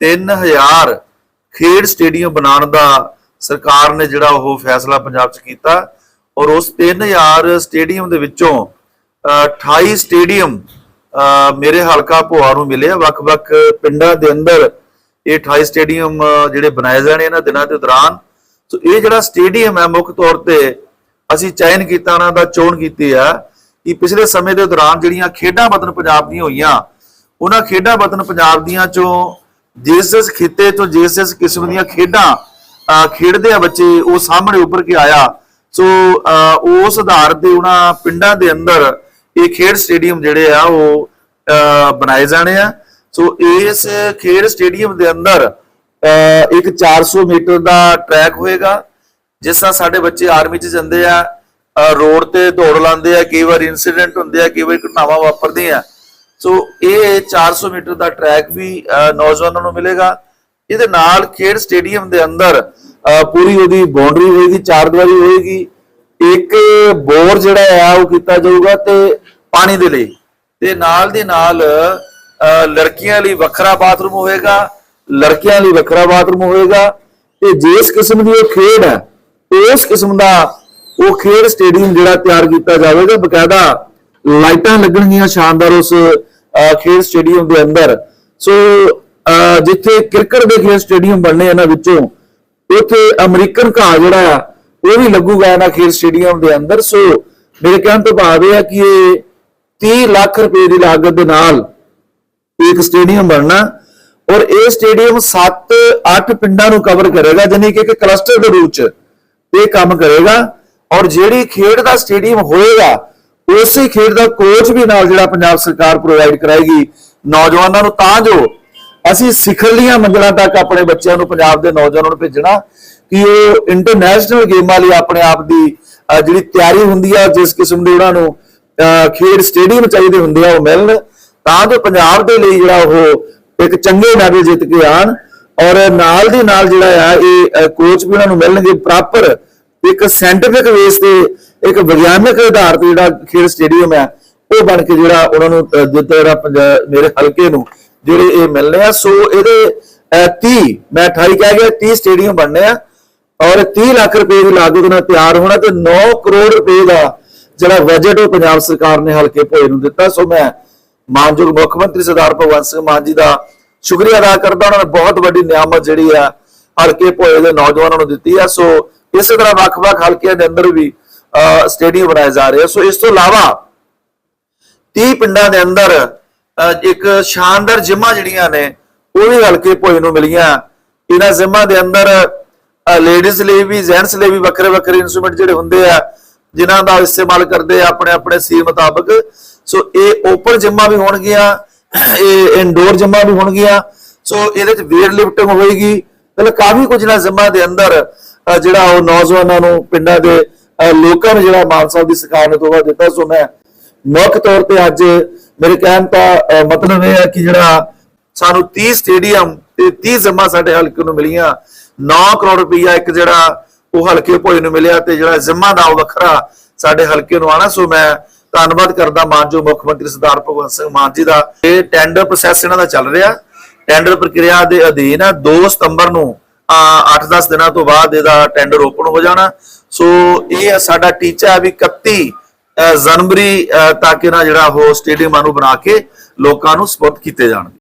3000 ਖੇਡ ਸਟੇਡੀਅਮ ਬਣਾਉਣ ਦਾ ਸਰਕਾਰ ਨੇ ਜਿਹੜਾ ਉਹ ਫੈਸਲਾ ਪੰਜਾਬ 'ਚ ਕੀਤਾ ਔਰ ਉਸ 3000 ਸਟੇਡੀਅਮ ਦੇ ਵਿੱਚੋਂ ਅ, 28 ਸਟੇਡੀਅਮ ਮੇਰੇ ਹਲਕਾ ਭੋਆ ਨੂੰ ਮਿਲੇ ਵੱਖ-ਵੱਖ ਪਿੰਡਾਂ ਦੇ ਅੰਦਰ ਇਹ 28 ਸਟੇਡੀਅਮ ਜਿਹੜੇ ਬਣਾਏ ਜਾਣੇ ਇਹਨਾਂ ਦਿਨਾਂ ਦੇ ਦੌਰਾਨ। ਸੋ ਇਹ ਜਿਹੜਾ ਸਟੇਡੀਅਮ ਹੈ ਮੁੱਖ ਤੌਰ ਤੇ ਅਸੀਂ ਚੈਨ ਕੀਤਾ ਉਹਨਾਂ ਦਾ ਚੋਣ ਕੀਤੀ ਆ ਕਿ ਪਿਛਲੇ ਸਮੇਂ ਦੇ ਦੌਰਾਨ ਜਿਹੜੀਆਂ ਖੇਡਾਂ ਵਤਨ ਪੰਜਾਬ ਦੀਆਂ ਹੋਈਆਂ ਉਹਨਾਂ ਖੇਡਾਂ ਵਤਨ ਪੰਜਾਬ ਦੀਆਂ ਚੋਂ ਜਿਸ ਜਿਸ ਖਿੱਤੇ ਤੋਂ ਜਿਸ ਜਿਸ ਕਿਸਮ ਦੀਆਂ ਖੇਡਾਂ ਖੇਡਦੇ ਆ ਬੱਚੇ, ਉਹ ਸਾਹਮਣੇ ਉੱਭਰ ਕੇ ਆਇਆ। ਸੋ ਉਸ ਆਧਾਰ ਤੇ ਉਹਨਾਂ ਪਿੰਡਾਂ ਦੇ ਅੰਦਰ ਇਹ ਖੇਡ ਸਟੇਡੀਅਮ ਜਿਹੜੇ ਆ, ਉਹ ਬਣਾਏ ਜਾਣੇ ਆ। ਸੋ, ਇਸ ਖੇਡ ਸਟੇਡੀਅਮ ਦੇ ਅੰਦਰ, ਅਹ, ਇੱਕ 400 ਮੀਟਰ ਦਾ ਟਰੈਕ ਹੋਏਗਾ, ਜਿਸ ਤਰ੍ਹਾਂ ਸਾਡੇ ਬੱਚੇ ਆਰਮੀ 'ਚ ਜਾਂਦੇ ਆ ਰੋਡ ਤੇ ਦੌੜ ਲਾਉਂਦੇ ਆ, ਕਈ ਵਾਰ ਇਨਸੀਡੈਂਟ ਹੁੰਦੇ ਆ, ਕਈ ਵਾਰ ਘਟਨਾਵਾਂ ਵਾਪਰਦੀਆਂ। ਸੋ ਇਹ 400 ਮੀਟਰ ਦਾ ਟਰੈਕ ਵੀ ਅਹ ਨੌਜਵਾਨਾਂ ਨੂੰ ਮਿਲੇਗਾ। ਇਹਦੇ ਨਾਲ ਖੇਡ ਸਟੇਡੀਅਮ ਦੇ ਅੰਦਰ ਪੂਰੀ ਉਹਦੀ ਬਾਉਂਡਰੀ ਹੋਏਗੀ ਚਾਰ ਦੀਵਾਰੀ ਹੋਏਗੀ। ਇੱਕ ਬੋਰ ਜਿਹੜਾ ਆ, ਉਹ ਕੀਤਾ ਜਾਊਗਾ ਤੇ ਪਾਣੀ ਦੇ ਲਈ। ਤੇ ਨਾਲ ਦੇ ਨਾਲ ਲੜਕੀਆਂ ਲਈ ਵੱਖਰਾ ਬਾਥਰੂਮ ਹੋਏਗਾ, ਲੜਕਿਆਂ ਲਈ ਵੱਖਰਾ ਬਾਥਰੂਮ ਹੋਏਗਾ। ਤੇ ਜਿਸ ਕਿਸਮ ਦੀ ਉਹ ਖੇਡ ਹੈ, ਉਸ ਕਿਸਮ ਦਾ ਉਹ ਖੇਡ ਸਟੇਡੀਅਮ ਜਿਹੜਾ ਤਿਆਰ ਕੀਤਾ ਜਾਵੇਗਾ। ਬਕਾਇਦਾ ਲਾਈਟਾਂ ਲੱਗਣਗੀਆਂ ਸ਼ਾਨਦਾਰ ਉਸ ਖੇਡ ਸਟੇਡੀਅਮ ਦੇ ਅੰਦਰ। ਸੋ ਜਿੱਥੇ ਕ੍ਰਿਕਟ ਦੇ ਖੇਡ ਸਟੇਡੀਅਮ ਬਣਨੇ ਇਹਨਾਂ ਵਿੱਚੋਂ, ਉੱਥੇ ਅਮਰੀਕਨ ਘਾਹ ਜਿਹੜਾ ਆ, ਉਹ ਵੀ ਲੱਗੂਗਾ ਇਹਨਾਂ ਖੇਡ ਸਟੇਡੀਅਮ ਦੇ ਅੰਦਰ। ਸੋ ਮੇਰੇ ਕਹਿਣ ਤੋਂ ਭਾਵ ਇਹ ਹੈ ਕਿ ਇਹ 30 ਲੱਖ ਰੁਪਏ ਦੀ ਲਾਗਤ ਦੇ ਨਾਲ ਇੱਕ ਸਟੇਡੀਅਮ ਬਣਨਾ, ਔਰ ਇਹ ਸਟੇਡੀਅਮ 7-8 ਪਿੰਡਾਂ ਨੂੰ ਕਵਰ ਕਰੇਗਾ ਜਾਨੀ ਕਿ ਇੱਕ ਕਲਸਟਰ ਦੇ ਰੂਪ ਚ ਇਹ ਕੰਮ ਕਰੇਗਾ। ਔਰ ਜਿਹੜੀ ਖੇਡ ਦਾ ਸਟੇਡੀਅਮ ਹੋਏਗਾ ਉਸੇ ਖੇਡ ਦਾ ਕੋਚ ਵੀ ਨਾਲ ਜਿਹੜਾ ਪੰਜਾਬ ਸਰਕਾਰ ਪ੍ਰੋਵਾਈਡ ਕਰਾਏਗੀ ਨੌਜਵਾਨਾਂ ਨੂੰ ਤਾਂ ਜੋ ਅਸੀਂ ਸਿਖਰਲੀਆਂ ਮੰਜ਼ਲਾਂ ਤੱਕ ਆਪਣੇ ਬੱਚਿਆਂ ਨੂੰ ਪੰਜਾਬ ਦੇ ਨੌਜਵਾਨਾਂ ਨੂੰ ਭੇਜਣਾ ਕਿ ਉਹ ਇੰਟਰਨੈਸ਼ਨਲ ਗੇਮਾਂ ਲਈ ਆਪਣੇ ਆਪ ਦੀ ਜਿਹੜੀ ਤਿਆਰੀ ਹੁੰਦੀ ਆ ਜਿਸ ਕਿਸਮ ਦੇ ਉਹਨਾਂ ਨੂੰ ਅਹ, ਖੇਡ ਸਟੇਡੀਅਮ ਚਾਹੀਦੇ ਹੁੰਦੇ ਆ ਉਹ ਮਿਲਣ ਤਾਂ ਜੋ ਪੰਜਾਬ ਦੇ ਲਈ ਜਿਹੜਾ ਉਹ ਇੱਕ ਚੰਗੇ ਮੈਡਲ ਜਿੱਤ ਕੇ ਆਣ ਔਰ ਨਾਲ ਦੀ ਨਾਲ ਜਿਹੜਾ ਆ ਇਹ ਕੋਚ ਵੀ ਉਹਨਾਂ ਨੂੰ ਮਿਲਣਗੇ ਪ੍ਰੋਪਰ ਇੱਕ ਸਾਇੰਟਿਫਿਕ ਵੇਸ ਤੇ ਇੱਕ ਵਿਗਿਆਨਕ ਆਧਾਰ ਤੇ ਜਿਹੜਾ ਖੇਡ ਸਟੇਡੀਅਮ ਹੈ ਉਹ ਬਣ ਕੇ ਜਿਹੜਾ ਉਹਨਾਂ ਨੂੰ ਅਹ, ਜਿਹੜਾ ਮੇਰੇ ਹਲਕੇ ਨੂੰ ਜਿਹੜੇ ਇਹ ਮਿਲਨੇ ਆ। ਸੋ ਇਹਦੇ 30 ਮੈਂ 28 ਕਹਿ ਗਿਆ 30 ਸਟੇਡੀਅਮ ਬਣਨੇ ਆ ਔਰ 30 ਲੱਖ ਰੁਪਏ ਦੀ ਲਾਗਤ ਨਾਲ ਤਿਆਰ ਹੋਣਾ ਤੇ 9 ਕਰੋੜ ਰੁਪਏ ਦਾ ਜਿਹੜਾ ਬਜਟ ਉਹ ਪੰਜਾਬ ਸਰਕਾਰ ਨੇ ਹਲਕੇ ਭੋਏ ਨੂੰ ਦਿੱਤਾ। ਸੋ ਮੈਂ ਮਾਨਯੋਗ ਮੁੱਖ ਮੰਤਰੀ ਸਰਦਾਰ ਭਗਵੰਤ ਸਿੰਘ ਮਾਨ ਜੀ ਦਾ ਸ਼ੁਕਰੀਆ ਅਦਾ ਕਰਦਾ। ਉਹਨਾਂ ਨੇ ਬਹੁਤ ਵੱਡੀ ਨਿਆਮਤ ਜਿਹੜੀ ਆ ਹਲਕੇ ਭੋਏ ਦੇ ਨੌਜਵਾਨਾਂ ਨੂੰ ਦਿੱਤੀ ਆ। ਸੋ ਇਸੇ ਤਰ੍ਹਾਂ ਵੱਖ-ਵੱਖ ਹਲਕਿਆਂ ਦੇ ਅੰਦਰ ਵੀ ਸਟੇਡੀਅਮ ਬਣਾਏ ਜਾ ਰਹੇ ਸੋ ਇਸ ਤੋਂ ਇਲਾਵਾ 30 ਪਿੰਡਾਂ ਦੇ ਅੰਦਰ ਇੱਕ ਸ਼ਾਨਦਾਰ ਜਿਮਾਂ ਜਿਹੜੀਆਂ ਨੇ, ਉਹ ਵੀ ਹਲਕੇ ਭੋਏ ਨੂੰ ਮਿਲੀਆਂ। ਇਹਨਾਂ ਜਿਮਾਂ ਦੇ ਅੰਦਰ ਲੇਡੀਜ਼ ਲਈ ਵੀ ਜੈਂਟਸ ਲਈ ਵੀ ਵੱਖਰੇ ਵੱਖਰੇ ਇਨਸਟਰੂਮੈਂਟ ਜਿਹੜੇ ਹੁੰਦੇ ਆ, ਜਿਨ੍ਹਾਂ ਦਾ ਇਸਤੇਮਾਲ ਕਰਦੇ ਆ ਆਪਣੇ ਆਪਣੇ ਸੀ ਮੁਤਾਬਕ। ਸੋ ਇਹ ਓਪਨ ਜਿਮਾਂ ਵੀ ਹੋਣਗੀਆਂ, ਇਹ ਇਨਡੋਰ ਜਿਮਾਂ ਵੀ ਹੋਣਗੀਆਂ। ਸੋ ਇਹਦੇ ਚ ਵੇਟ ਲਿਫਟਿੰਗ ਹੋਏਗੀ। ਮਤਲਬ ਕਾਫੀ ਕੁਝ ਨਾ ਜਿਮਾਂ ਦੇ ਅੰਦਰ ਜਿਹੜਾ ਉਹ ਨੌਜਵਾਨਾਂ ਨੂੰ ਪਿੰਡਾਂ ਦੇ ਲੋਕਾਂ ਨੂੰ ਜਿਹੜਾ ਮਾਨ ਸਾਹਿਬ ਦੀ ਸਰਕਾਰ ਨੇ ਤੋਹਫਾ ਦਿੱਤਾ, ਸੋ ਮੈਂ ਮੁੱਖ ਤੌਰ ਤੇ ਅੱਜ ਮੇਰੇ ਕਹਿਣ ਦਾ ਮਤਲਬ ਇਹ ਹੈ ਕਿ ਜਿਹੜਾ ਸਾਨੂੰ 30 ਸਟੇਡੀਅਮ ਤੇ 30 ਜ਼ਿੰਮਾ ਸਾਡੇ ਹਲਕੇ ਨੂੰ ਮਿਲੀਆਂ 9 ਕਰੋੜ ਰੁਪਈਆ ਇੱਕ ਜਿਹੜਾ ਉਹ ਹਲਕੇ ਭੋਏ ਨੂੰ ਮਿਲਿਆ ਤੇ ਜਿਹੜਾ ਜ਼ਿੰਮਾ ਦਾ ਵੱਖਰਾ ਸਾਡੇ ਹਲਕੇ ਨੂੰ ਆਣਾ ਸੋ ਮੈਂ ਧੰਨਵਾਦ ਕਰਦਾ ਮਾਨਯੋਗ ਮੁੱਖ ਮੰਤਰੀ ਸਰਦਾਰ ਭਗਵੰਤ ਸਿੰਘ ਮਾਨ ਜੀ ਦਾ। ਇਹ ਟੈਂਡਰ ਪ੍ਰੋਸੈਸ ਇਹਨਾਂ ਦਾ ਚੱਲ ਰਿਹਾ। ਟੈਂਡਰ ਪ੍ਰਕਿਰਿਆ ਦੇ ਅਧੀਨ ਹੈ 2 ਸਤੰਬਰ ਨੂੰ 8-10 ਦਿਨਾਂ ਤੋਂ ਬਾਅਦ ਇਹਦਾ ਟੈਂਡਰ ਓਪਨ ਹੋ ਜਾਣਾ। ਸੋ ਇਹ ਸਾਡਾ ਟੀਚਾ ਹੈ ਵੀ 31 ਜਨਵਰੀ ਅਹ, ਤੱਕ ਇਹਨਾਂ ਜਿਹੜਾ ਉਹ ਸਟੇਡੀਅਮਾਂ ਨੂੰ ਬਣਾ ਕੇ ਲੋਕਾਂ ਨੂੰ ਸਪੋਰਟ ਕੀਤੇ ਜਾਣ